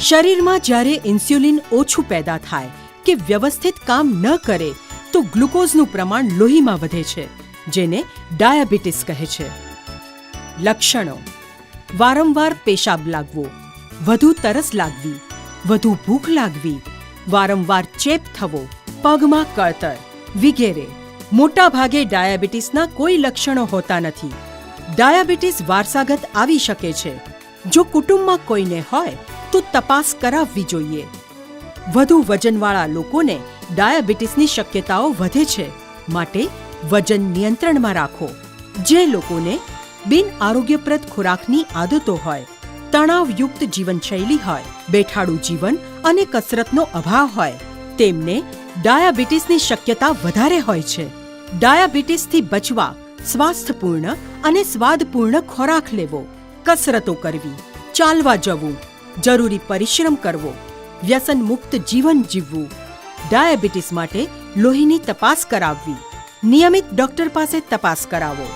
શરીરમાં જ્યારે ઇન્સ્યુલિન ઓછું પેદા થાય કે વ્યવસ્થિત કામ ન કરે, તો ગ્લુકોઝનું પ્રમાણ લોહીમાં વધે છે, જેને ડાયાબિટીસ કહે છે. લક્ષણો. વારંવાર પેશાબ લાગવો, વધુ તરસ લાગવી, વધુ ભૂખ લાગવી, વારંવાર ચેપ થવો, પગમાં કળતર વગેરે. મોટાભાગે ડાયાબિટીસના કોઈ લક્ષણો હોતા નથી. ડાયાબિટીસ વારસાગત આવી શકે છે. જો કુટુંબમાં કોઈને હોય, તો તપાસ કરાવવી જોઈએ. વધુ વજનવાળા લોકોને ડાયાબિટીસની શક્યતાઓ વધે છે. માટે વજન નિયંત્રણમાં રાખો. જે લોકોને બિન આરોગ્યપ્રદ ખોરાકની આદતો હોય, તણાવયુક્ત જીવનશૈલી હોય, બેઠાડું જીવન અને કસરતનો અભાવ હોય, તેમને ડાયાબિટીસની શક્યતા વધારે હોય છે. ડાયાબિટીસથી બચવા સ્વાસ્થ્યપૂર્ણ અને સ્વાદપૂર્ણ ખોરાક લેવો. કસરતો કરવી, ચાલવા જવું, જરૂરી પરિશ્રમ કરવો, વ્યસન મુક્ત જીવન જીવવું, ડાયાબિટીસ માટે લોહીની તપાસ કરાવવી, નિયમિત ડોક્ટર પાસે તપાસ કરાવો.